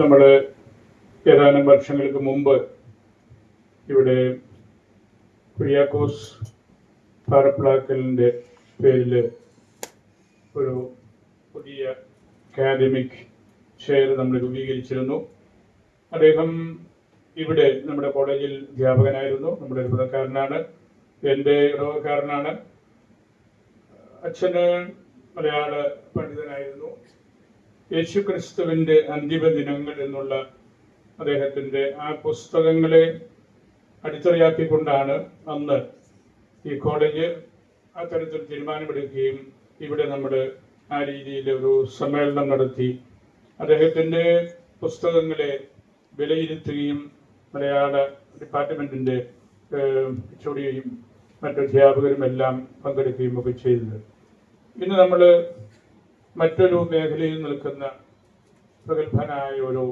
നമ്മൾ ഏതാനും വർഷങ്ങൾക്ക് മുമ്പ് ഇവിടെ കുര്യാക്കോസ് പാറപ്പിളാക്കലിന്റെ പേരിൽ ഒരു പുതിയ അക്കാദമിക് ചെയർ നമ്മൾ രൂപീകരിച്ചിരുന്നു. അദ്ദേഹം ഇവിടെ നമ്മുടെ കോളേജിൽ അധ്യാപകനായിരുന്നു നമ്മുടെ ഒരു എന്റെ ഇടവക്കാരനാണ് അച്ഛന് മലയാള പണ്ഡിതനായിരുന്നു. യേശു ക്രിസ്തുവിന്റെ അന്തിമ ദിനങ്ങൾ എന്നുള്ള അദ്ദേഹത്തിന്റെ ആ പുസ്തകങ്ങളെ അടിത്തറയാക്കിക്കൊണ്ടാണ് അന്ന് ഈ കോളേജ് അത്തരത്തിൽ തീരുമാനമെടുക്കുകയും ഇവിടെ നമ്മൾ ആ രീതിയിൽ ഒരു സമ്മേളനം നടത്തി അദ്ദേഹത്തിന്റെ പുസ്തകങ്ങളെ വിലയിരുത്തുകയും മലയാള ഡിപ്പാർട്ട്മെന്റിന്റെ ചൊടിയും മറ്റു അധ്യാപകരും എല്ലാം പങ്കെടുക്കുകയും ഒക്കെ ചെയ്തത്. ഇന്ന് നമ്മൾ മറ്റൊരു മേഖലയിൽ നിൽക്കുന്ന പ്രഗത്ഭനായ ഒരു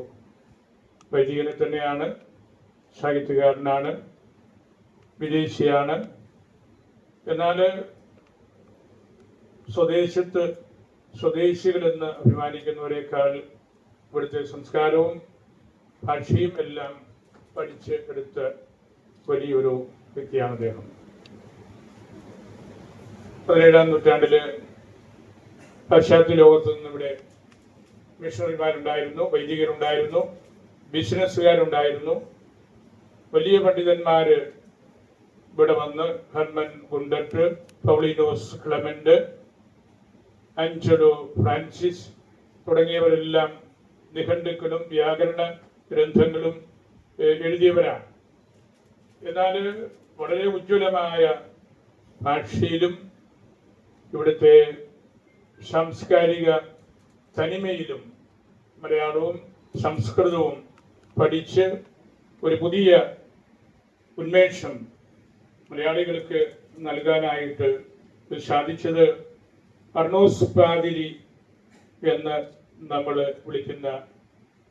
വൈദികനെ തന്നെയാണ് സാഹിത്യകാരനാണ് വിദേശിയാണ്. എന്നാൽ സ്വദേശത്ത് സ്വദേശികളെന്ന് അഭിമാനിക്കുന്നവരെക്കാൾ ഇവിടുത്തെ സംസ്കാരവും ഭാഷയും എല്ലാം പഠിച്ച് എടുത്ത വലിയൊരു വ്യക്തിയാണ് അദ്ദേഹം. പതിനേഴാം നൂറ്റാണ്ടിൽ പാശ്ചാത്യ ലോകത്ത് നിന്ന് ഇവിടെ മിഷണറിമാരുണ്ടായിരുന്നു വൈദികരുണ്ടായിരുന്നു ബിസിനസ്സുകാരുണ്ടായിരുന്നു. വലിയ പണ്ഡിതന്മാര് ഇവിടെ വന്ന് Hermann Gundert Paulinus Clement Angelo Francis തുടങ്ങിയവരെല്ലാം നിഘണ്ടുക്കളും വ്യാകരണ ഗ്രന്ഥങ്ങളും എഴുതിയവരാണ്. എന്നാൽ വളരെ ഉജ്ജ്വലമായ ഭാഷയിലും ഇവിടുത്തെ സാംസ്കാരിക തനിമയിലും മലയാളവും സംസ്കൃതവും പഠിച്ച് ഒരു പുതിയ ഉന്മേഷം മലയാളികൾക്ക് നൽകാനായിട്ട് സാധിച്ചത് അർണോസ് പാതിരി എന്ന് നമ്മൾ വിളിക്കുന്ന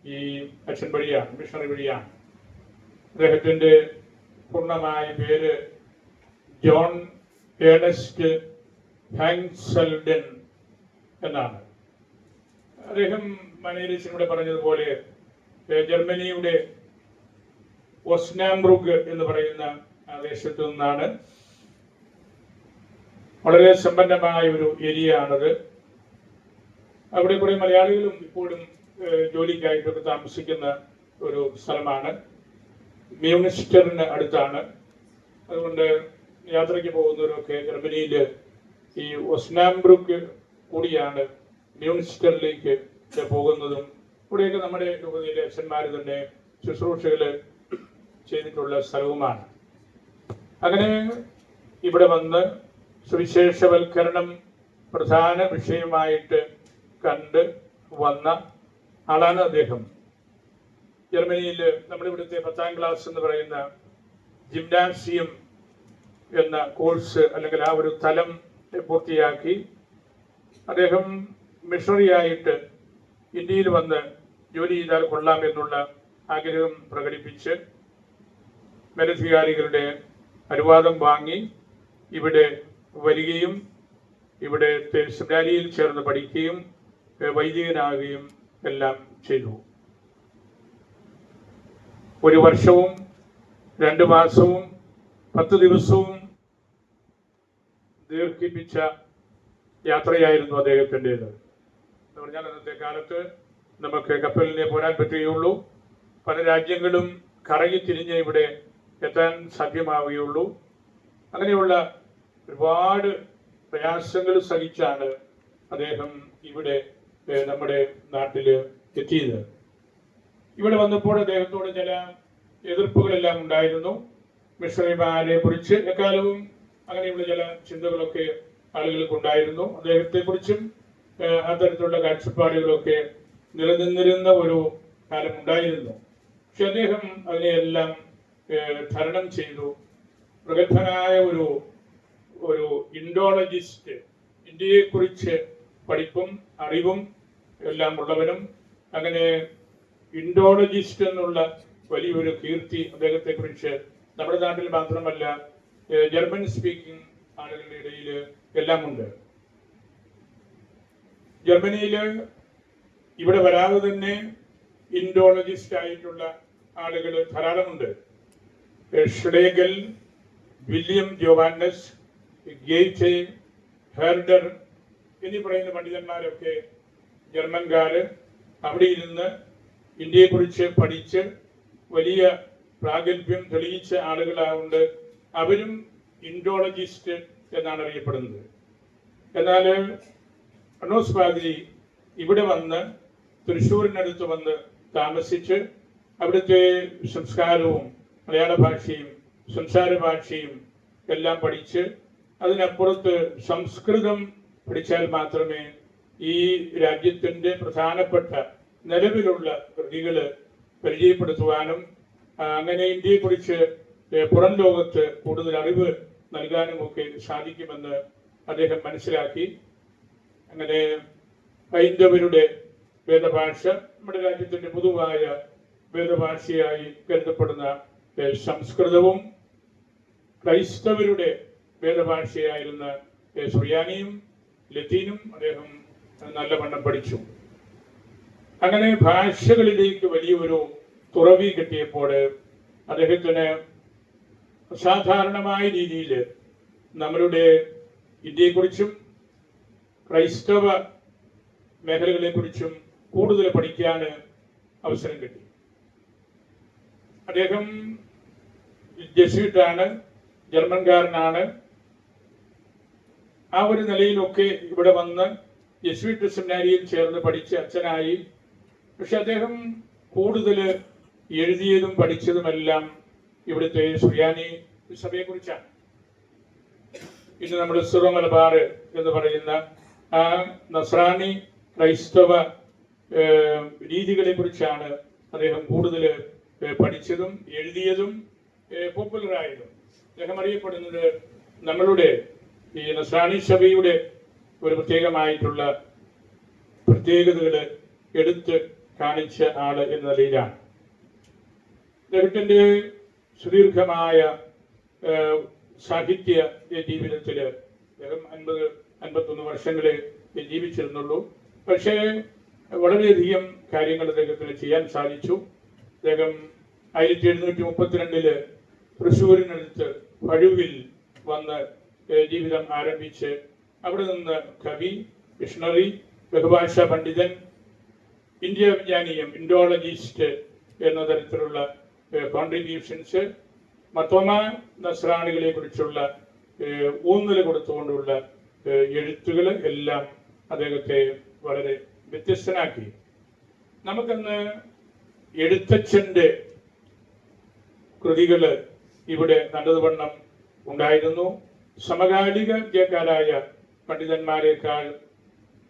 ഈ അച്ഛൻ വഴിയാണ് മിഷണറി വഴിയാണ്. അദ്ദേഹത്തിന്റെ പൂർണമായ പേര് ജോൺ ഏണസ്റ്റ് ഹാങ്സൽഡൻ. എന്നാണ്. അദ്ദേഹം മനേരിച്ചിലൂടെ പറഞ്ഞതുപോലെ ജർമ്മനിയുടെ ഒസ്നാംബ്രുഗ് എന്ന് പറയുന്ന ദേശത്ത് നിന്നാണ് വളരെ സമ്പന്നമായ ഒരു ഏരിയ ആണത് അവിടെ കുറെ മലയാളികളും ഇപ്പോഴും ജോലിക്കായിട്ടൊക്കെ താമസിക്കുന്ന ഒരു സ്ഥലമാണ്. മ്യൂണിസ്റ്ററിന് അടുത്താണ്. അതുകൊണ്ട് യാത്രയ്ക്ക് പോകുന്നവരൊക്കെ ജർമ്മനിയിൽ ഈ ഒസ്നാംബ്രുക്ക് കൂടിയാണ് മ്യൂണിസിപ്പലിലേക്ക് പോകുന്നതും ഇവിടെയൊക്കെ നമ്മുടെ രൂപതയിലെ അച്ഛന്മാർ തന്നെ ശുശ്രൂഷകൾ ചെയ്തിട്ടുള്ള സ്ഥലവുമാണ്. അങ്ങനെ ഇവിടെ വന്ന് സുവിശേഷവൽക്കരണം പ്രധാന വിഷയമായിട്ട് കണ്ട് വന്ന ആളാണ് അദ്ദേഹം. ജർമ്മനിയിൽ നമ്മുടെ ഇവിടുത്തെ പത്താം ക്ലാസ് എന്ന് പറയുന്ന ജിംനാസിയം എന്ന കോഴ്സ് അല്ലെങ്കിൽ ആ ഒരു തലം പൂർത്തിയാക്കി അദ്ദേഹം മിഷണറിയായിട്ട് ഇന്ത്യയിൽ വന്ന് ജോലി ചെയ്താൽ കൊള്ളാം എന്നുള്ള ആഗ്രഹം പ്രകടിപ്പിച്ച് മേലധികാരികളുടെ അനുവാദം വാങ്ങി ഇവിടെ വരികയും ഇവിടെ സെമിനാരിയിൽ ചേർന്ന് പഠിക്കുകയും വൈദികനാകുകയും എല്ലാം ചെയ്തു. ഒരു വർഷവും രണ്ട് മാസവും പത്ത് ദിവസവും ദീർഘിപ്പിച്ച യാത്രയായിരുന്നു അദ്ദേഹത്തിന്റെത്. എന്ന് പറഞ്ഞാൽ അന്നത്തെ കാലത്ത് നമുക്ക് കപ്പലിനെ പോരാൻ പറ്റുകയുള്ളൂ. പല രാജ്യങ്ങളും കറങ്ങി തിരിഞ്ഞ് ഇവിടെ എത്താൻ സാധ്യമാവുകയുള്ളൂ. അങ്ങനെയുള്ള ഒരുപാട് പ്രയാസങ്ങൾ സഹിച്ചാണ് അദ്ദേഹം ഇവിടെ നമ്മുടെ നാട്ടിൽ എത്തിയത്. ഇവിടെ വന്നപ്പോൾ അദ്ദേഹത്തോട് ചില എതിർപ്പുകളെല്ലാം ഉണ്ടായിരുന്നു. മിഷണറിമാരെ കുറിച്ച് എക്കാലവും അങ്ങനെയുള്ള ചില ചിന്തകളൊക്കെ ആളുകൾക്ക് ഉണ്ടായിരുന്നു അദ്ദേഹത്തെ കുറിച്ചും അത്തരത്തിലുള്ള കാഴ്ചപ്പാടുകളൊക്കെ നിലനിന്നിരുന്ന ഒരു കാലം ഉണ്ടായിരുന്നു. പക്ഷെ അദ്ദേഹം അതിനെയെല്ലാം തരണം ചെയ്തു. പ്രഗത്ഭനായ ഒരു ഒരു ഇൻഡോളജിസ്റ്റ് ഇന്ത്യയെക്കുറിച്ച് പഠിപ്പും അറിവും എല്ലാം ഉള്ളവനും അങ്ങനെ ഇൻഡോളജിസ്റ്റ് എന്നുള്ള വലിയൊരു കീർത്തി അദ്ദേഹത്തെക്കുറിച്ച് നമ്മുടെ നാട്ടിൽ മാത്രമല്ല ജർമ്മൻ സ്പീക്കിംഗ് ആളുകളുടെ ഇടയിൽ എല്ലാം ഉണ്ട് ജർമ്മനിയിൽ ഇവിടെ വരാതെ തന്നെ ഇൻഡോളജിസ്റ്റ് ആയിട്ടുള്ള ആളുകൾ ധാരാളമുണ്ട്. ഷ്ലേഗൽ വില്യം ജോവാനസ് ഗേറ്റ് ഹെർഡർ എന്നീ പറയുന്ന പണ്ഡിതന്മാരൊക്കെ ജർമ്മൻകാര് അവിടെ ഇരുന്ന് ഇന്ത്യയെക്കുറിച്ച് പഠിച്ച് വലിയ പ്രാഗൽഭ്യം തെളിയിച്ച ആളുകളാവുണ്ട്. അവരും ഇൻഡോളജിസ്റ്റ് എന്നാണ് അറിയപ്പെടുന്നത് എന്നാൽ അണോസ് പാദ്രി ഇവിടെ വന്ന് തൃശ്ശൂരിനടുത്ത് വന്ന് താമസിച്ച് അവിടുത്തെ സംസ്കാരവും മലയാള ഭാഷയും സംസാര ഭാഷയും എല്ലാം പഠിച്ച് അതിനപ്പുറത്ത് സംസ്കൃതം പഠിച്ചാൽ മാത്രമേ ഈ രാജ്യത്തിന്റെ പ്രധാനപ്പെട്ട നിലവിലുള്ള കൃതികൾ പരിചയപ്പെടുത്തുവാനും അങ്ങനെ ഇന്ത്യയെക്കുറിച്ച് പുറം ലോകത്ത് കൂടുതൽ അറിവ് നൽകാനും ഒക്കെ സാധിക്കുമെന്ന് അദ്ദേഹം മനസ്സിലാക്കി. അങ്ങനെ ഹൈന്ദവരുടെ വേദഭാഷ നമ്മുടെ രാജ്യത്തിന്റെ പൊതുവായ വേദഭാഷയായി കരുതപ്പെടുന്ന സംസ്കൃതവും ക്രൈസ്തവരുടെ വേദഭാഷയായിരുന്ന സുറിയാനിയും ലത്തീനും അദ്ദേഹം നല്ലവണ്ണം പഠിച്ചു. അങ്ങനെ ഭാഷകളിലേക്ക് വലിയൊരു തുറവി കിട്ടിയപ്പോൾ അദ്ദേഹത്തിന് അസാധാരണമായ രീതിയിൽ നമ്മളുടെ ഇന്ത്യയെക്കുറിച്ചും ക്രൈസ്തവ മേഖലകളെക്കുറിച്ചും കൂടുതൽ പഠിക്കാൻ അവസരം കിട്ടി. അദ്ദേഹം ജസ്യൂട്ടാണ് ജർമ്മൻകാരനാണ്. ആ ഒരു നിലയിലൊക്കെ ഇവിടെ വന്ന് യെസ്വീറ്റ് സെമിനാരിയിൽ ചേർന്ന് പഠിച്ച് അച്ഛനായി. പക്ഷെ അദ്ദേഹം കൂടുതൽ എഴുതിയതും പഠിച്ചതുമെല്ലാം ഇവിടുത്തെ സുറിയാനി സഭയെ കുറിച്ചാണ് ഇന്ന് നമ്മൾ സുറ മലബാർ എന്ന് പറയുന്ന ആ നസ്രാണി ക്രൈസ്തവ രീതികളെ കുറിച്ചാണ് അദ്ദേഹം കൂടുതൽ പഠിച്ചതും എഴുതിയതും പോപ്പുലറായതും. അദ്ദേഹം അറിയപ്പെടുന്നത് നമ്മളുടെ ഈ നസ്രാണി സഭയുടെ ഒരു പ്രത്യേകമായിട്ടുള്ള പ്രത്യേകതകൾ എടുത്ത് കാണിച്ച ആൾ എന്ന നിലയിലാണ്. അദ്ദേഹത്തിന്റെ സുദീർഘമായ സാഹിത്യ ജീവിതത്തിൽ അദ്ദേഹം അൻപത് അൻപത്തൊന്ന് വർഷങ്ങളെ ജീവിച്ചിരുന്നുള്ളൂ. പക്ഷേ വളരെയധികം കാര്യങ്ങൾ അദ്ദേഹത്തിന് ചെയ്യാൻ സാധിച്ചു. അദ്ദേഹം ആയിരത്തി എഴുന്നൂറ്റി മുപ്പത്തിരണ്ടിൽ തൃശ്ശൂരിനടുത്ത് പഴുവിൽ വന്ന് ജീവിതം ആരംഭിച്ച് അവിടെ നിന്ന് കവി മിഷണറി ബഹുഭാഷാ പണ്ഡിതൻ ഇന്ത്യ വിജ്ഞാനീയം ഇൻഡോളജിസ്റ്റ് എന്ന തരത്തിലുള്ള കോൺട്രിബ്യൂഷൻസ് മത്തോമ നസ്രാണികളെ കുറിച്ചുള്ള ഊന്നൽ കൊടുത്തുകൊണ്ടുള്ള എഴുത്തുകൾ എല്ലാം അദ്ദേഹത്തെ വളരെ വ്യത്യസ്തനാക്കി. നമുക്കന്ന് എഴുത്തച്ഛന്റെ കൃതികൾ ഇവിടെ നല്ലതുവണ്ണം ഉണ്ടായിരുന്നു. സമകാലിക വിദ്യക്കാരായ പണ്ഡിതന്മാരെക്കാൾ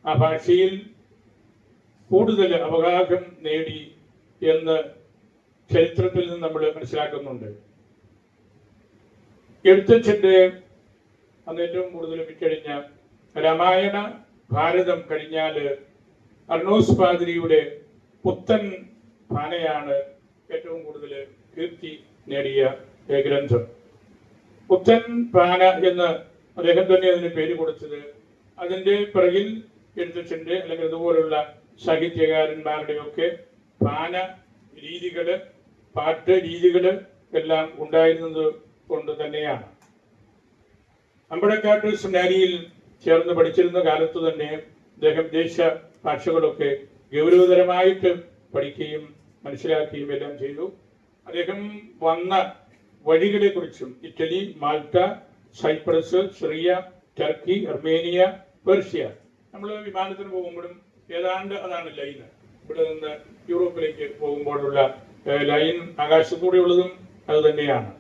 ആ ഭാഷയിൽ കൂടുതൽ അവഗാഹം നേടി എന്ന് ചരിത്രത്തിൽ നിന്ന് നമ്മൾ മനസ്സിലാക്കുന്നുണ്ട്. എഴുത്തച്ഛന്റെ അന്ന് ഏറ്റവും കൂടുതൽ വിറ്റഴിഞ്ഞ രാമായണ ഭാരതം കഴിഞ്ഞാൽ അർണോസ് പാതിരിയുടെ പുത്തൻ ഭാനയാണ് ഏറ്റവും കൂടുതൽ കീർത്തി നേടിയ ഗ്രന്ഥം. പുത്തൻ പാന എന്ന് അദ്ദേഹം തന്നെ അതിന് പേര് കൊടുത്തത് അതിന്റെ പിറകിൽ എഴുത്തച്ഛന്റെ അല്ലെങ്കിൽ അതുപോലുള്ള സാഹിത്യകാരന്മാരുടെയൊക്കെ പാന രീതികൾ പാട്ട് രീതികൾ എല്ലാം ഉണ്ടായിരുന്നത് കൊണ്ട് തന്നെയാണ്. അമ്പടക്കാട്ട് സെമിനാരിയിൽ ചേർന്ന് പഠിച്ചിരുന്ന കാലത്ത് തന്നെ അദ്ദേഹം ദേശ ഭാഷകളൊക്കെ ഗൗരവതരമായിട്ട് പഠിക്കുകയും മനസ്സിലാക്കുകയും എല്ലാം ചെയ്തു. അദ്ദേഹം വന്ന വഴികളെ കുറിച്ചും Italy Malta Cyprus Syria Turkey Armenia Persia. നമ്മൾ വിമാനത്തിന് പോകുമ്പോഴും ഏതാണ്ട് അതാണ് ലൈന്. ഇവിടെ നിന്ന് യൂറോപ്പിലേക്ക് പോകുമ്പോഴുള്ള ലൈൻ ആകാശത്തൂടെയുള്ളതും അത് തന്നെയാണ്.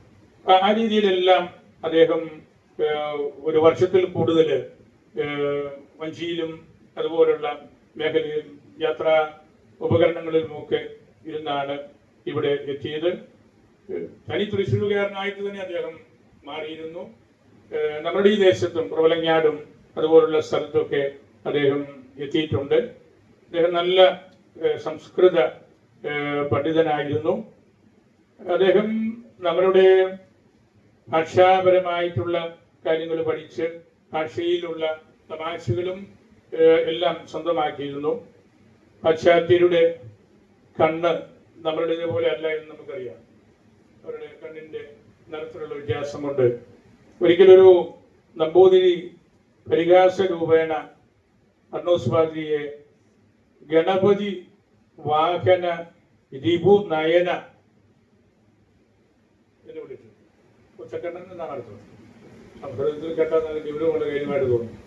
ആ- രീതിയിലെല്ലാം അദ്ദേഹം ഒരു വർഷത്തിൽ കൂടുതൽ വഞ്ചിയിലും അതുപോലുള്ള മേഖലയിൽ യാത്രാ ഉപകരണങ്ങളിലുമൊക്കെ ഇരുന്നാണ് ഇവിടെ എത്തിയത്. തനി തൃശ്ശൂരുകാരനായിട്ട് തന്നെ അദ്ദേഹം മാറിയിരുന്നു. നമ്മുടെ ഈ ദേശത്തും പ്രബലങ്ങാടും അതുപോലുള്ള സ്ഥലത്തൊക്കെ അദ്ദേഹം എത്തിയിട്ടുണ്ട്. അദ്ദേഹം നല്ല സംസ്കൃത പണ്ഡിതനായിരുന്നു. അദ്ദേഹം നമ്മളുടെ ഭാഷാപരമായിട്ടുള്ള കാര്യങ്ങൾ പഠിച്ച് ഭാഷയിലുള്ള തമാശകളും എല്ലാം സ്വന്തമാക്കിയിരുന്നു. പാശ്ചാത്യരുടെ കണ്ണ് നമ്മളുടേത് പോലെ അല്ല എന്ന് നമുക്കറിയാം. അവരുടെ കണ്ണിന്റെ നിറത്തിലുള്ള വ്യത്യാസമുണ്ട്. ഒരിക്കലൊരു നമ്പൂതിരി പരിഹാസ രൂപേണ അർണോസ് ഗണപതി വാഹന രിപു നയന. എന്ന് വിളിച്ചു ഉച്ചക്കണ്ണൻ എന്നാണ് അടുത്തത്. സംസ്കൃതത്തിൽ നല്ല ഗൗരവമുള്ള കാര്യമായിട്ട് തോന്നുന്നു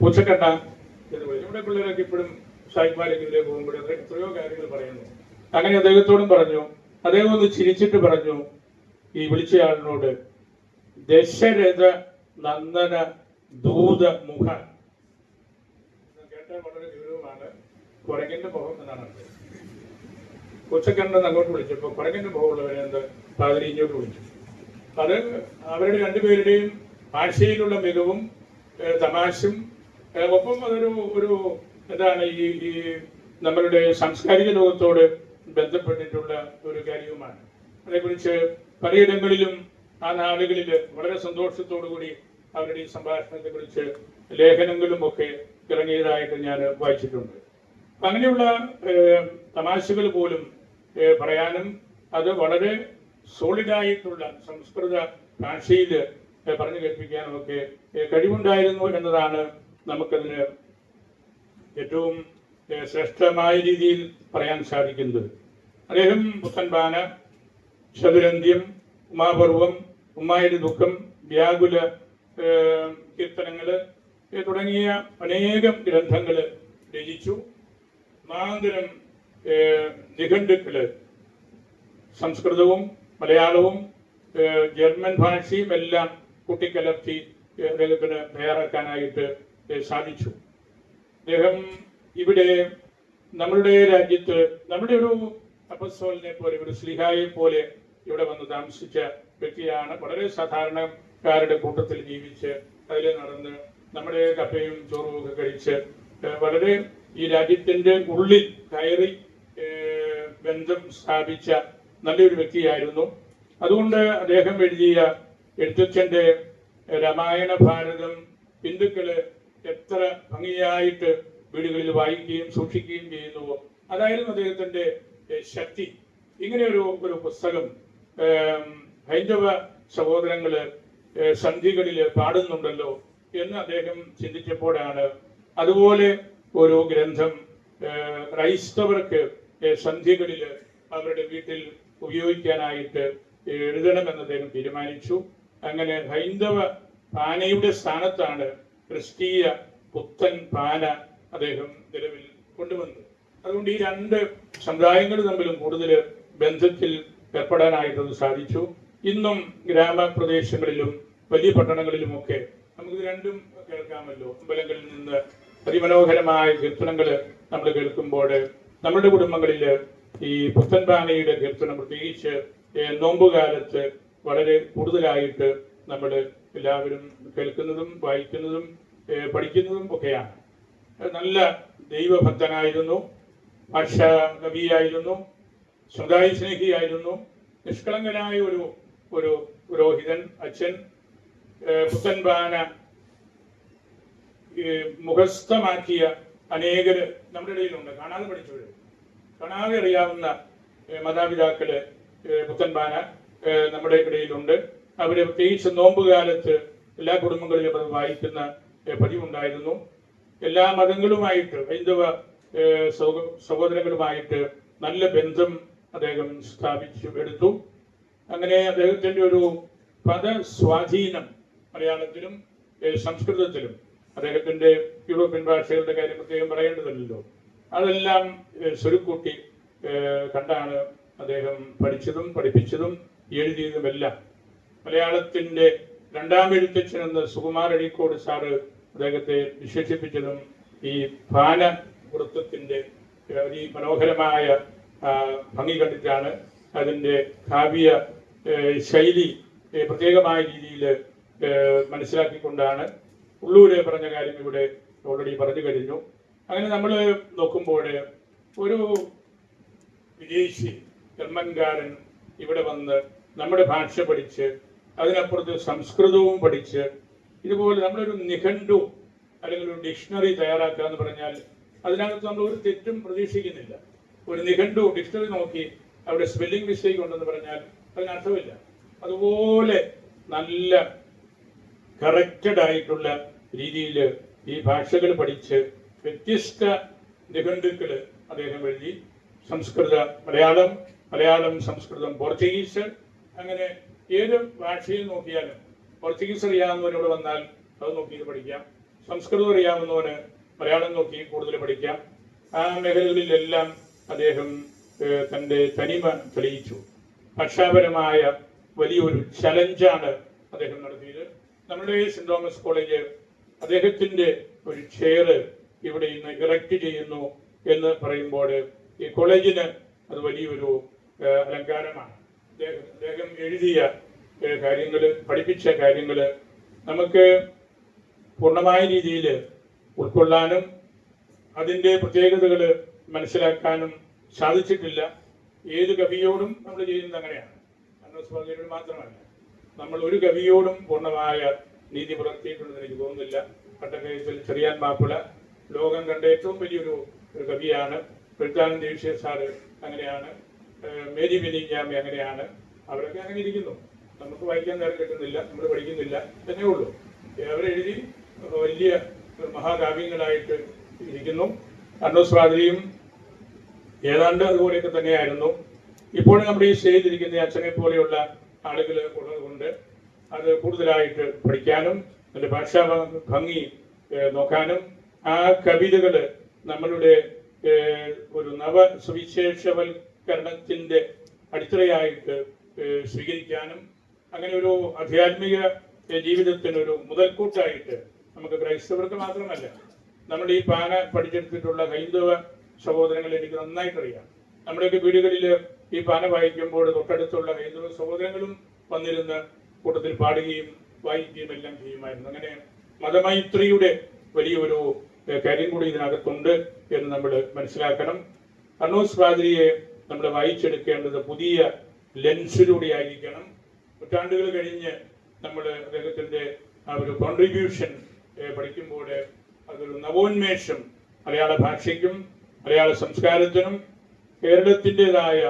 ഉച്ചക്കണ്ണ എന്ന് വിളിച്ചു നമ്മുടെ പിള്ളേരൊക്കെ ഇപ്പോഴും സായിമാരെങ്കിലും പോകുമ്പോൾ എത്രയോ കാര്യങ്ങൾ പറയുന്നു. അങ്ങനെ അദ്ദേഹത്തോടും പറഞ്ഞു. അദ്ദേഹം ഒന്ന് ചിരിച്ചിട്ട് പറഞ്ഞു. ഈ വിളിച്ചയാളിനോട് ദശരഥ നന്ദന ദൂത മുഖ കേട്ടാൽ വളരെ കുരങ്ങന്റെ മുഖം എന്നാണ് അർത്ഥം കൊച്ചക്കണ്ടെന്ന് അങ്ങോട്ട് വിളിച്ചപ്പോൾ കുരങ്ങിന്റെ മുഖമുള്ളവരെ എന്ത്? പാതിരി ഇങ്ങോട്ട് വിളിച്ചു. അത് അവരുടെ രണ്ടുപേരുടെയും ഭാഷയിലുള്ള മികവും തമാശും ഒപ്പം അതൊരു ഒരു എന്താണ് ഈ ഈ നമ്മളുടെ സാംസ്കാരിക ലോകത്തോട് ബന്ധപ്പെട്ടിട്ടുള്ള ഒരു കാര്യവുമാണ്. അതേക്കുറിച്ച് പലയിടങ്ങളിലും ആ നാളുകളിൽ വളരെ കൂടി അവരുടെ ഈ സംഭാഷണത്തെ കുറിച്ച് ലേഖനങ്ങളും ഒക്കെ ഇറങ്ങിയതായിട്ട് ഞാൻ വായിച്ചിട്ടുണ്ട്. അങ്ങനെയുള്ള തമാശകൾ പോലും പറയാനും അത് വളരെ സോളിഡായിട്ടുള്ള സംസ്കൃത ഭാഷയിൽ പറഞ്ഞു കേൾപ്പിക്കാനും ഒക്കെ കഴിവുണ്ടായിരുന്നു എന്നതാണ് നമുക്കതിന് ഏറ്റവും ശ്രേഷ്ഠമായ രീതിയിൽ പറയാൻ സാധിക്കുന്നത്. അദ്ദേഹം പുത്തൻപാന ശബരന്ത്യം ഉമാപർവം ഉമ്മായുടെ ദുഃഖം വ്യാകുല കീർത്തനങ്ങൾ തുടങ്ങിയ അനേകം ഗ്രന്ഥങ്ങൾ രചിച്ചു. നാന്തരം ഏഹ്, നിഘണ്ടുക്കൾ. സംസ്കൃതവും മലയാളവും ജർമ്മൻ ഭാഷയും എല്ലാം കൂട്ടിക്കലർത്തി അദ്ദേഹത്തിന് തയ്യാറാക്കാനായിട്ട് സാധിച്ചു. അദ്ദേഹം ഇവിടെ നമ്മളുടെ രാജ്യത്ത് നമ്മുടെ ഒരു അപ്പസ്തോലിനെ പോലെ ഒരു സ്ലിഹായെ പോലെ ഇവിടെ വന്ന് താമസിച്ച വ്യക്തിയാണ് വളരെ സാധാരണക്കാരുടെ കൂട്ടത്തിൽ ജീവിച്ച് അതിൽ നടന്ന് നമ്മുടെ കപ്പയും ചോറും ഒക്കെ കഴിച്ച് വളരെ ഈ രാജ്യത്തിന്റെ ഉള്ളിൽ കയറി ബന്ധം സ്ഥാപിച്ച നല്ലൊരു വ്യക്തിയായിരുന്നു. അതുകൊണ്ട് അദ്ദേഹം എഴുതിയ എഴുത്തച്ഛന്റെ രാമായണ ഭാരതം ഹിന്ദുക്കൾ എത്ര ഭംഗിയായിട്ട് വീടുകളിൽ വായിക്കുകയും സൂക്ഷിക്കുകയും ചെയ്യുന്നുവോ അതായിരുന്നു അദ്ദേഹത്തിന്റെ ശക്തി. ഇങ്ങനെയൊരു ഒരു പുസ്തകം ഹൈന്ദവ സഹോദരങ്ങൾ സന്ധികളിൽ പാടുന്നുണ്ടല്ലോ എന്ന് അദ്ദേഹം ചിന്തിച്ചപ്പോഴാണ് അതുപോലെ ഒരു ഗ്രന്ഥം ക്രൈസ്തവർക്ക് സന്ധ്യകളിൽ അവരുടെ വീട്ടിൽ ഉപയോഗിക്കാനായിട്ട് എഴുതണമെന്ന് അദ്ദേഹം തീരുമാനിച്ചു. അങ്ങനെ ഹൈന്ദവ പാനയുടെ സ്ഥാനത്താണ് ക്രിസ്തീയ പുത്തൻ പാന അദ്ദേഹം നിലവിൽ കൊണ്ടുവന്നത്. അതുകൊണ്ട് ഈ രണ്ട് സമുദായങ്ങൾ തമ്മിലും കൂടുതൽ ബന്ധത്തിൽ ഏർപ്പെടാനായിട്ടത് സാധിച്ചു. ഇന്നും ഗ്രാമപ്രദേശങ്ങളിലും വലിയ പട്ടണങ്ങളിലുമൊക്കെ നമുക്ക് രണ്ടും കേൾക്കാമല്ലോ. അമ്പലങ്ങളിൽ നിന്ന് അതിമനോഹരമായ കീർത്തനങ്ങൾ നമ്മൾ കേൾക്കുമ്പോൾ നമ്മുടെ കുടുംബങ്ങളിൽ ഈ പുത്തൻപാനയുടെ കീർത്തനം പ്രത്യേകിച്ച് നോമ്പുകാലത്ത് വളരെ കൂടുതലായിട്ട് നമ്മൾ എല്ലാവരും കേൾക്കുന്നതും വായിക്കുന്നതും പഠിക്കുന്നതും ഒക്കെയാണ്. നല്ല ദൈവഭക്തനായിരുന്നു ഭാഷ കവിയായിരുന്നു സമുദായ സ്നേഹിയായിരുന്നു നിഷ്കളങ്കനായ ഒരു ഒരു പുരോഹിതൻ അച്ഛൻ പുത്തൻപാന മുഖസ്ഥമാക്കിയ അനേകര് നമ്മുടെ ഇടയിലുണ്ട്. കാണാതെ പഠിച്ചവര്. കാണാതെ അറിയാവുന്ന മാതാപിതാക്കൾ പുത്തൻപാന നമ്മുടെ ഇടയിലുണ്ട്. അവർ പ്രത്യേകിച്ച് നോമ്പുകാലത്ത് എല്ലാ കുടുംബങ്ങളിലും അത് വായിക്കുന്ന പതിവുണ്ടായിരുന്നു. എല്ലാ മതങ്ങളുമായിട്ട് ഹൈന്ദവ സഹോദരങ്ങളുമായിട്ട് നല്ല ബന്ധം അദ്ദേഹം സ്ഥാപിച്ചു എടുത്തു. അങ്ങനെ അദ്ദേഹത്തിന്റെ ഒരു പദസ്വാധീനം മലയാളത്തിലും സംസ്കൃതത്തിലും അദ്ദേഹത്തിന്റെ യൂറോപ്യൻ ഭാഷകളുടെ കാര്യം പ്രത്യേകം പറയേണ്ടതല്ലോ അതെല്ലാം സ്വരുക്കൂട്ടി കണ്ടാണ് അദ്ദേഹം പഠിച്ചതും പഠിപ്പിച്ചതും എഴുതിയതുമെല്ലാം. മലയാളത്തിന്റെ രണ്ടാം എഴുത്തച്ഛൻ എന്ന് സുകുമാർ അഴീക്കോട് സാറ് അദ്ദേഹത്തെ വിശേഷിപ്പിച്ചതും ഈ ഭാന വൃത്തത്തിന്റെ ഈ മനോഹരമായ ഭംഗി കണ്ടിട്ടാണ് അതിന്റെ കാവ്യ ശൈലി പ്രത്യേകമായ രീതിയിൽ മനസ്സിലാക്കിക്കൊണ്ടാണ് ഉള്ളൂര് പറഞ്ഞ കാര്യം ഇവിടെ ഓൾറെഡി പറഞ്ഞു കഴിഞ്ഞു. അങ്ങനെ നമ്മൾ നോക്കുമ്പോൾ ഒരു വിദേശി ജർമ്മൻകാരൻ ഇവിടെ വന്ന് നമ്മുടെ ഭാഷ പഠിച്ച് അതിനപ്പുറത്ത് സംസ്കൃതവും പഠിച്ച് ഇതുപോലെ നമ്മളൊരു നിഘണ്ടു അല്ലെങ്കിൽ ഒരു ഡിക്ഷണറി തയ്യാറാക്കുക എന്ന് പറഞ്ഞാൽ അതിനകത്ത് നമ്മൾ ഒരു തെറ്റും പ്രതീക്ഷിക്കുന്നില്ല. ഒരു നിഘണ്ടു ഡിക്ഷണറി നോക്കി അവിടെ സ്പെല്ലിംഗ് മിസ്റ്റേക്ക് ഉണ്ടെന്ന് പറഞ്ഞാൽ അതിന് അർത്ഥമില്ല അതുപോലെ നല്ല കറക്റ്റഡ് ആയിട്ടുള്ള രീതിയിൽ ഈ ഭാഷകൾ പഠിച്ച് വ്യത്യസ്ത നിഘണ്ടുക്കൾ അദ്ദേഹം എഴുതി. സംസ്കൃത മലയാളം മലയാളം സംസ്കൃതം പോർച്ചുഗീസ് അങ്ങനെ ഏത് ഭാഷയിൽ നോക്കിയാലും പോർച്ചുഗീസ് അറിയാവുന്നവനോട് വന്നാൽ അത് നോക്കിയിട്ട് പഠിക്കാം. സംസ്കൃതം അറിയാവുന്നവന് മലയാളം നോക്കി കൂടുതൽ പഠിക്കാം. ആ മേഖലകളിലെല്ലാം അദ്ദേഹം തന്റെ തനിമ തെളിയിച്ചു. ഭാഷാപരമായ വലിയൊരു ചലഞ്ചാണ് അദ്ദേഹം നടത്തിയത്. നമ്മുടെ സെന്റ് തോമസ് കോളേജ് അദ്ദേഹത്തിന്റെ ഒരു ചെയർ ഇവിടെ ഇന്ന് ഇറക്റ്റ് ചെയ്യുന്നു എന്ന് പറയുമ്പോൾ ഈ കോളേജിന് അത് വലിയൊരു അലങ്കാരമാണ്. അദ്ദേഹം എഴുതിയ കാര്യങ്ങൾ പഠിപ്പിച്ച കാര്യങ്ങൾ നമുക്ക് പൂർണമായ രീതിയിൽ ഉൾക്കൊള്ളാനും അതിന്റെ പ്രത്യേകതകൾ മനസ്സിലാക്കാനും സാധിച്ചിട്ടില്ല. ഏത് കവിയോടും നമ്മൾ ചെയ്യുന്നത് അങ്ങനെയാണ്. അന്നസ് മാത്രമല്ല. നമ്മൾ ഒരു കവിയോടും പൂർണമായ നീതി പുലർത്തിയിട്ടുണ്ടെന്ന് എനിക്ക് തോന്നുന്നില്ല. പട്ടക്കയത്തിൽ ചെറിയാൻ മാപ്പിള ലോകം കണ്ട ഏറ്റവും വലിയൊരു കവിയാണ്. വെളുത്താനന്ദ ദേശീയ സാറ് അങ്ങനെയാണ് മേരി മിനിഞ്ഞാമി അങ്ങനെയാണ്. അവരൊക്കെ അങ്ങനെ ഇരിക്കുന്നു. നമുക്ക് വായിക്കാൻ നേരം കിട്ടുന്നില്ല നമ്മൾ പഠിക്കുന്നില്ല തന്നെ ഉള്ളൂ. അവരെഴുതി വലിയ മഹാകാവ്യങ്ങളായിട്ട് ഇരിക്കുന്നു. കണ്ണൂസ് വാതിലിയും ഏതാണ്ട് അതുപോലെയൊക്കെ തന്നെയായിരുന്നു. ഇപ്പോൾ നമ്മുടെ ഈ സ്റ്റേജിലിരിക്കുന്ന അച്ഛനെ പോലെയുള്ള ആളുകൾ ഉള്ളതുകൊണ്ട് അത് കൂടുതലായിട്ട് പഠിക്കാനും അതിന്റെ ഭാഷാ ഭംഗി നോക്കാനും ആ കവിതകൾ നമ്മളുടെ ഒരു നവ സുവിശേഷവൽക്കരണത്തിന്റെ അടിത്തറയായിട്ട് സ്വീകരിക്കാനും അങ്ങനെ ഒരു ആധ്യാത്മിക ജീവിതത്തിന് ജീവിതത്തിനൊരു മുതൽക്കൂട്ടായിട്ട് നമുക്ക് ക്രൈസ്തവർക്ക് മാത്രമല്ല നമ്മുടെ ഈ പാന പഠിച്ചെടുത്തിട്ടുള്ള ഹൈന്ദവ സഹോദരങ്ങൾ എനിക്ക് നന്നായിട്ടറിയാം. നമ്മുടെയൊക്കെ വീടുകളിൽ ഈ പാന വായിക്കുമ്പോൾ തൊട്ടടുത്തുള്ള ഹൈന്ദവ സഹോദരങ്ങളും വന്നിരുന്ന് കൂട്ടത്തിൽ പാടുകയും വായിക്കുകയും എല്ലാം ചെയ്യുമായിരുന്നു. അങ്ങനെ മതമൈത്രിയുടെ വലിയൊരു കാര്യം കൂടി ഇതിനകത്തുണ്ട് എന്ന് നമ്മൾ മനസ്സിലാക്കണം. അർണോസ് പാതിരിയെ നമ്മൾ വായിച്ചെടുക്കേണ്ടത് പുതിയ ലെൻസിലൂടെ ആയിരിക്കണം നൂറ്റാണ്ടുകൾ കഴിഞ്ഞ് നമ്മൾ അദ്ദേഹത്തിന്റെ ആ ഒരു കോൺട്രിബ്യൂഷൻ പഠിക്കുമ്പോൾ അതൊരു നവോന്മേഷം മലയാള ഭാഷയ്ക്കും മലയാള സംസ്കാരത്തിനും കേരളത്തിന്റെതായ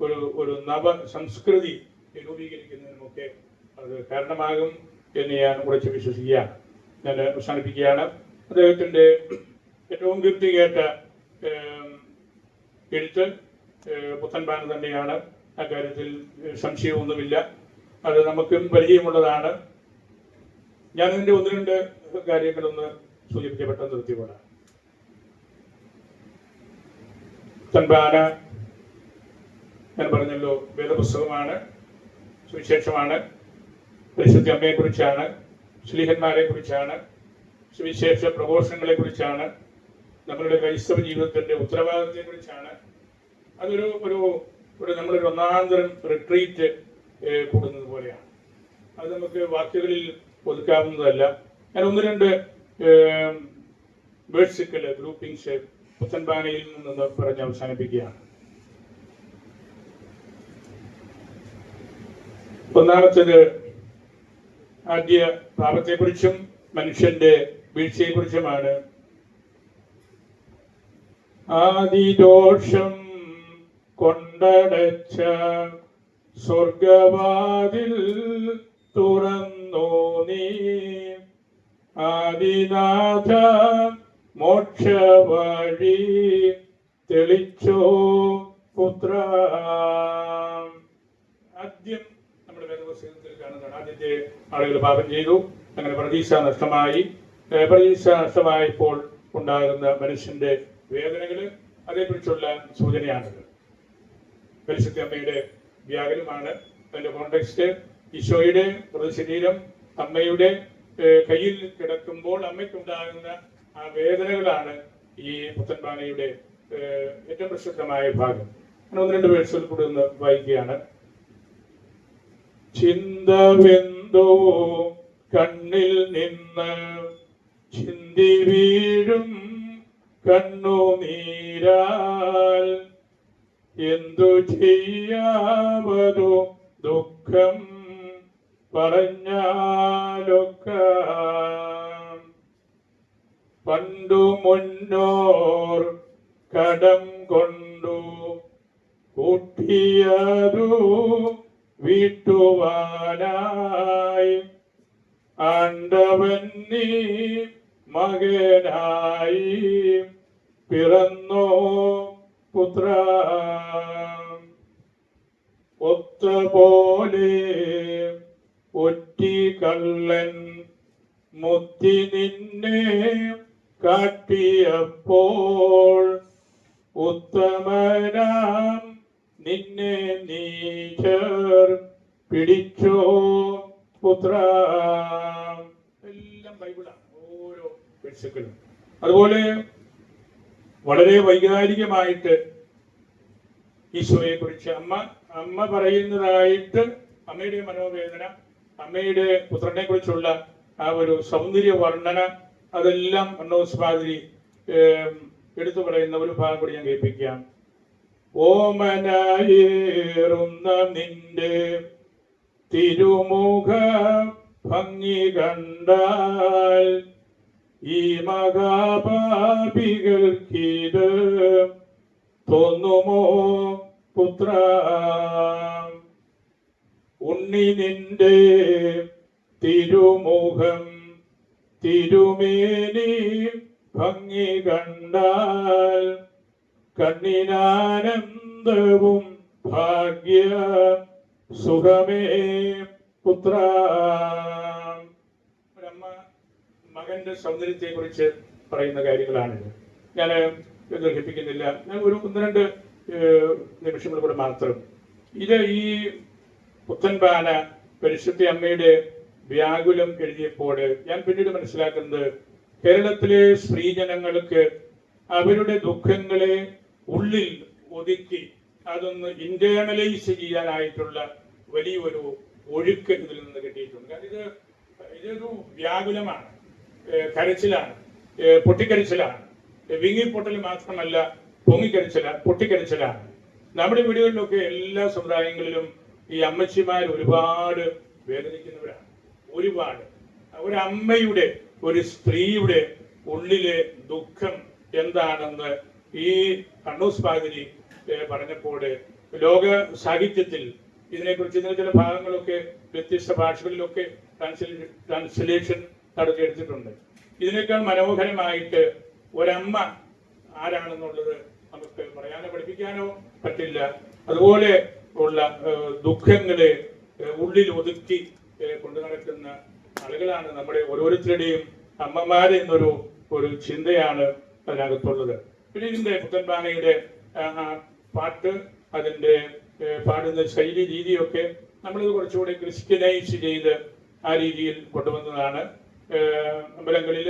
ഒരു ഒരു നവ സംസ്കൃതി രൂപീകരിക്കുന്നതിനുമൊക്കെ അത് കാരണമാകും എന്ന് ഞാൻ ഉറച്ചു വിശ്വസിക്കുകയാണ്. ഞാൻ അവസാനിപ്പിക്കുകയാണ്. അദ്ദേഹത്തിന്റെ ഏറ്റവും കീർത്തി കേട്ട എഴുത്ത് പുത്തൻപാൻ തന്നെയാണ്. അക്കാര്യത്തിൽ സംശയമൊന്നുമില്ല. അത് നമുക്കും പരിചയമുള്ളതാണ്. ഞാൻ ഇതിന്റെ ഒന്ന് രണ്ട് കാര്യങ്ങളൊന്ന് സൂചിപ്പിച്ച പെട്ടെന്ന് നിർത്തിക്കൊള്ളാം. പുത്തൻപാന ഞാൻ പറഞ്ഞല്ലോ വേദപുസ്തകമാണ് സുവിശേഷമാണ് പരിശുദ്ധ അമ്മയെക്കുറിച്ചാണ് ശ്ലീഹന്മാരെ കുറിച്ചാണ് സുവിശേഷ പ്രഘോഷങ്ങളെ കുറിച്ചാണ് നമ്മളുടെ ക്രൈസ്തവ ജീവിതത്തിന്റെ ഉത്തരവാദിത്തത്തെ കുറിച്ചാണ് അതൊരു ഒരു ഒരു നമ്മളൊരു ഒന്നാന്തരം റിട്രീറ്റ് കൂടുന്നത് പോലെയാണ്. അത് നമുക്ക് വാക്കുകളിൽ ഒതുക്കാവുന്നതല്ല. ഞാൻ ഒന്ന് രണ്ട് വേഴ്സുക്കൾ ഗ്രൂപ്പിംഗ്സ് പുത്തൻപാനയിൽ നിന്ന് പറഞ്ഞ് അവസാനിപ്പിക്കുകയാണ്. ഒന്നാമത്തേത് ആദ്യ പാപത്തെക്കുറിച്ചും മനുഷ്യന്റെ വീഴ്ചയെക്കുറിച്ചുമാണ്. ആദിദോഷം കൊണ്ടടച്ച സ്വർഗവാതിൽ തുറന്നു നീ. ആദിനാഥ മോക്ഷവഴി തെളിച്ചോ പുത്ര ആദ്യം നമ്മുടെ വേദപുസ്തകത്തിൽ കാണുന്നതാണ് ആദ്യത്തെ ആളുകൾ പാപം ചെയ്തു. അങ്ങനെ പ്രതീക്ഷ നഷ്ടമായി. പ്രതീക്ഷ നഷ്ടമായപ്പോൾ ഉണ്ടാകുന്ന മനുഷ്യന്റെ വേദനകൾ അതേക്കുറിച്ചുള്ള സൂചനയാണിത് പരിശുദ്ധ അമ്മയുടെ വ്യാകരമാണ് അതിന്റെ കോണ്ടെക്സ്റ്റ് ഈശോയുടെ മൃതശരീരം അമ്മയുടെ കയ്യിൽ കിടക്കുമ്പോൾ അമ്മയ്ക്കുണ്ടാകുന്ന ആ വേദനകളാണ് ഈ പുത്തൻപാനയുടെ ഏറ്റവും പ്രശസ്തമായ ഭാഗം. ഒന്ന് രണ്ട് വേഴ്സുകൾ കൂടി ഒന്ന് വായിക്കുകയാണ്. ചിന്തവെന്തോ കണ്ണിൽ നിന്ന് ചിന്തി വീഴും കണ്ണുനീരാൽ എന്തു ചെയ്യാവതോ ദുഃഖം പറഞ്ഞാലൊക്ക. പണ്ടു മുന്നോർ കടം കൊണ്ടു കൂട്ടിയതൂ വിട്ടുവാനായി അണ്ടവൻ നീ മകനായി പിറന്നോ പുത്ര. ഒത്തുപോലെ ഒറ്റി കള്ളൻ മുത്തി നിന്നെ കാട്ടിയപ്പോൾ ഉത്തമനാം നിന്നെ നീച്ചർ പിടിച്ചോ പുത്ര. എല്ലാം ബൈബിളാണ് ഓരോ വെഴ്സുക്കളും അതുപോലെ വളരെ വൈകാരികമായിട്ട് ഈശോയെ കുറിച്ച് അമ്മ അമ്മ പറയുന്നതായിട്ട് അമ്മയുടെ മനോവേദന അമ്മയുടെ പുത്രനെ കുറിച്ചുള്ള ആ ഒരു സൗന്ദര്യ വർണന അതെല്ലാം അന്നോസ് മാതിരി എടുത്തു പറയുന്ന ഒരു ഭാഗം കൂടി ഞാൻ കേൾപ്പിക്കാം. ഓമനായേറുന്ന നിന്റെ തിരുമുഖ ഭംഗി കണ്ടാൽ ഈ മഹാപാപികൾക്കിത് തോന്നുമോ പുത്ര? ഉണ്ണി നിന്റെ തിരുമുഖം തിരുമേനി ഭംഗി കണ്ടാൽ കണ്ണിനാനന്ദവും ഭാഗ്യ സുഖമേ പുത്ര. ബ്രഹ്മ മകന്റെ സൗന്ദര്യത്തെ കുറിച്ച് പറയുന്ന കാര്യങ്ങളാണിത് ഞാൻ ദീർഘിപ്പിക്കുന്നില്ല ഞാൻ ഒരു ഒന്ന് രണ്ട് നിമിഷങ്ങൾ കൂടെ മാത്രം. ഇത് ഈ പുത്തൻപാന പരിശുദ്ധ അമ്മയുടെ വ്യാകുലം എഴുതിയപ്പോൾ ഞാൻ പിന്നീട് മനസ്സിലാക്കുന്നത് കേരളത്തിലെ സ്ത്രീജനങ്ങൾക്ക് അവരുടെ ദുഃഖങ്ങളെ ഉള്ളിൽ ഒതുക്കി അതൊന്ന് ഇന്റേണലൈസ് ചെയ്യാനായിട്ടുള്ള വലിയൊരു ഒഴുക്ക് ഇതിൽ നിന്ന് കിട്ടിയിട്ടുണ്ട്. കാരണം ഇത് ഇതൊരു വ്യാകുലമാണ്. കരച്ചിലാണ്. പൊട്ടിക്കരച്ചിലാണ്. വിങ്ങിപ്പൊട്ടൽ മാത്രമല്ല പൊങ്ങിക്കരച്ചില പൊട്ടിക്കരച്ചിലാണ്. നമ്മുടെ വീടുകളിലൊക്കെ എല്ലാ സമുദായങ്ങളിലും ഈ അമ്മച്ചിമാർ ഒരുപാട് വേദനിക്കുന്നവരാണ്. ഒരുപാട്. ഒരമ്മയുടെ ഒരു സ്ത്രീയുടെ ഉള്ളിലെ ദുഃഖം എന്താണെന്ന് ഈ കണ്ണൂസ് പാതിരി പറഞ്ഞപ്പോൾ ലോക സാഹിത്യത്തിൽ ഇതിനെക്കുറിച്ച് ഇതിന്റെ ചില ഭാഗങ്ങളൊക്കെ വ്യത്യസ്ത ഭാഷകളിലൊക്കെ ട്രാൻസ്ലേ- ട്രാൻസ്ലേഷൻ നടത്തിയെടുത്തിട്ടുണ്ട്. ഇതിനേക്കാൾ മനോഹരമായിട്ട് ഒരമ്മ ആരാണെന്നുള്ളത് നമുക്ക് പറയാനോ പഠിപ്പിക്കാനോ പറ്റില്ല. അതുപോലെ ഉള്ള ദുഃഖങ്ങളെ ഉള്ളിൽ ഒതുക്കി കൊണ്ടു നടക്കുന്ന ആളുകളാണ് നമ്മുടെ ഓരോരുത്തരുടെയും അമ്മമാര് എന്നൊരു ഒരു ചിന്തയാണ് അതിനകത്തുള്ളത്. പിന്നെ ഇതിന്റെ പുത്തൻപാനയുടെ പാട്ട് അതിന്റെ പാടുന്ന ശൈലി രീതിയൊക്കെ നമ്മളിത് കുറച്ചുകൂടി ക്രിസ്ത്യനൈസ് ചെയ്ത് ആ രീതിയിൽ കൊണ്ടുവന്നതാണ്. അമ്പലങ്ങളിൽ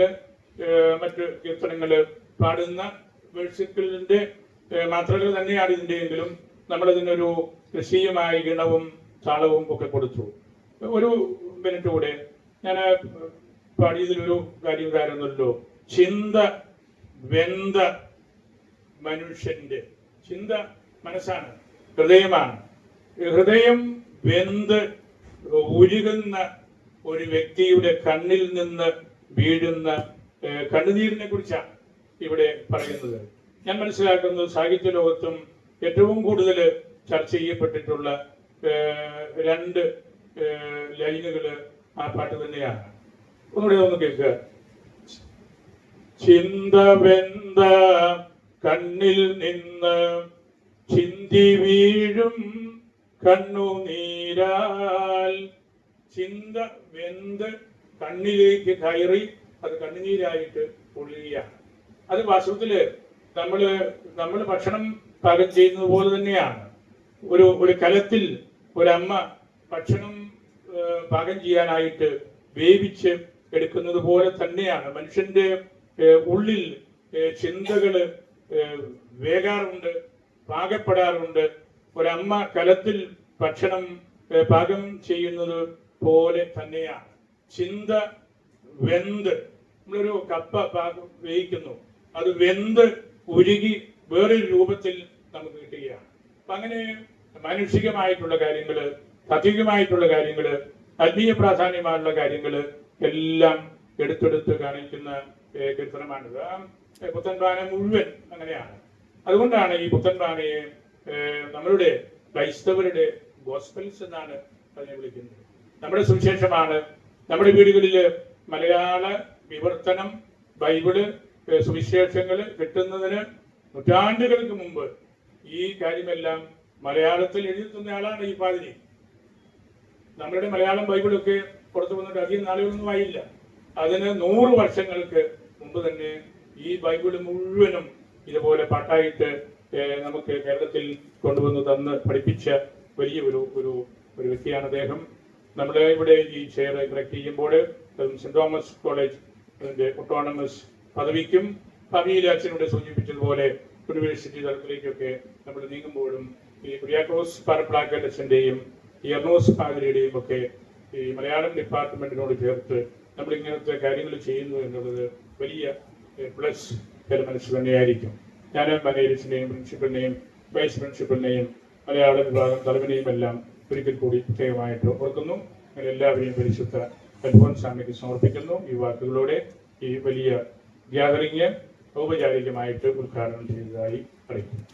മറ്റ് കീർത്തനങ്ങൾ പാടുന്ന വേഴ്സിക്കലിന്റെ മാത്രകൾ തന്നെയാണ് ഇതിന്റെയെങ്കിലും നമ്മളതിനൊരു ക്രിസ്തീയമായ ഗണവും താളവും ഒക്കെ കൊടുത്തു. ഒരു മിനിറ്റ് കൂടെ. ഞാൻ പാടിയതിലൊരു കാര്യം ഉണ്ടായിരുന്നല്ലോ ചിന്ത വെന്ത മനുഷ്യന്റെ ചിന്ത മനസ്സാണ് ഹൃദയമാണ്. ഹൃദയം വെന്ത് ഉരുകുന്ന ഒരു വ്യക്തിയുടെ കണ്ണിൽ നിന്ന് വീഴുന്ന കണ്ണുനീരിനെ കുറിച്ചാണ് ഇവിടെ പറയുന്നത്. ഞാൻ മനസ്സിലാക്കുന്നത് സാഹിത്യ ലോകത്തും ഏറ്റവും കൂടുതൽ ചർച്ച ചെയ്യപ്പെട്ടിട്ടുള്ള രണ്ട് ലൈനുകൾ ആ പാട്ട് തന്നെയാണ്. ഒന്നുകൂടെ ഒന്ന് കേൾക്കുക. ചിന്ത വെന്ത കണ്ണിൽ നിന്ന് ചിന്തി വീഴും കണ്ണുനീരാൽ ചിന്ത വെന്ത് കണ്ണിലേക്ക് കയറി അത് കണ്ണുനീരായിട്ട് പൊള്ളുകയാണ്. അത് വാസ്തവത്തിൽ നമ്മൾ നമ്മൾ ഭക്ഷണം പാകം ചെയ്യുന്നത് പോലെ തന്നെയാണ്. ഒരു ഒരു കലത്തിൽ ഒരമ്മ ഭക്ഷണം പാകം ചെയ്യാനായിട്ട് വേവിച്ച് എടുക്കുന്നത് പോലെ തന്നെയാണ്. മനുഷ്യന്റെ ഉള്ളിൽ ചിന്തകൾ വേകാറുണ്ട് പാകപ്പെടാറുണ്ട്. ഒരമ്മ കലത്തിൽ ഭക്ഷണം പാകം ചെയ്യുന്നത് പോലെ തന്നെയാണ്. ചിന്ത വെന്ത് നമ്മളൊരു കപ്പ പാകം വേവിക്കുന്നു. അത് വെന്ത് ഉരുകി വേറൊരു രൂപത്തിൽ നമുക്ക് കിട്ടുകയാണ്. അപ്പൊ അങ്ങനെ മാനുഷികമായിട്ടുള്ള കാര്യങ്ങൾ താത്വികമായിട്ടുള്ള കാര്യങ്ങൾ ആത്മീയ പ്രാധാന്യമായുള്ള കാര്യങ്ങൾ എല്ലാം എടുത്തെടുത്ത് കാണിക്കുന്ന കീർത്തനമാണിത് പുത്തൻപാന മുഴുവൻ അങ്ങനെയാണ്. അതുകൊണ്ടാണ് ഈ പുത്തൻപാനയെ നമ്മളുടെ ക്രൈസ്തവരുടെ ഗോസ്പെൽസ് എന്നാണ് അതിനെ വിളിക്കുന്നത്. നമ്മുടെ സുവിശേഷമാണ് നമ്മുടെ വീടുകളിൽ മലയാള വിവർത്തനം ബൈബിൾ സുവിശേഷങ്ങൾ കിട്ടുന്നതിന് നൂറ്റാണ്ടുകൾക്ക് മുമ്പ് ഈ കാര്യമെല്ലാം മലയാളത്തിൽ എഴുതുന്ന തന്ന ആളാണ് ഈ പാതിരി. നമ്മുടെ മലയാളം ബൈബിളൊക്കെ പുറത്തു വന്നിട്ട് അധികം നാളുകളൊന്നും ആയില്ല. അതിന് നൂറ് വർഷങ്ങൾക്ക് മുമ്പ് തന്നെ ഈ ബൈബിൾ മുഴുവനും ഇതുപോലെ പാട്ടായിട്ട് നമുക്ക് കേരളത്തിൽ കൊണ്ടുവന്ന് തന്ന് പഠിപ്പിച്ച വലിയ ഒരു ഒരു ഒരു വ്യക്തിയാണ് അദ്ദേഹം. നമ്മുടെ ഇവിടെ ഈ ചെയർ കറക്റ്റ് ചെയ്യുമ്പോൾ സെന്റ് തോമസ് കോളേജ് അതിന്റെ ഒട്ടോണമസ് പദവിക്കും ഭാവിയിൽ അച്ഛനോട് സൂചിപ്പിച്ചതുപോലെ യൂണിവേഴ്സിറ്റി തലത്തിലേക്കൊക്കെ നമ്മൾ നീങ്ങുമ്പോഴും ഈ കുര്യാക്കോസ് പാരപ്ലാക്കൽ ഈ എർണോസ് പാതിരിയുടെയും ഒക്കെ ഈ മലയാളം ഡിപ്പാർട്ട്മെന്റിനോട് ചേർത്ത് നമ്മൾ ഇങ്ങനത്തെ കാര്യങ്ങൾ ചെയ്യുന്നു എന്നുള്ളത് വലിയ പ്ലസ് മനസ്സിൽ തന്നെയായിരിക്കും ഞാൻ മാനേജേഴ്സിനെയും പ്രിൻസിപ്പലിനെയും വൈസ് പ്രിൻസിപ്പലിനെയും മലയാള വിഭാഗം തലവനെയും എല്ലാം ഒരിക്കൽ കൂടി പ്രത്യേകമായിട്ട് ഓർക്കുന്നു. അങ്ങനെ എല്ലാവരെയും പരിശുദ്ധ അൽഫോൻസാമിക്ക് സമർപ്പിക്കുന്നു. ഈ വാക്കുകളോടെ ഈ വലിയ ഗ്യാതറിങ് ഔപചാരികമായിട്ട് ഉദ്ഘാടനം ചെയ്തതായി അറിയിക്കുന്നു.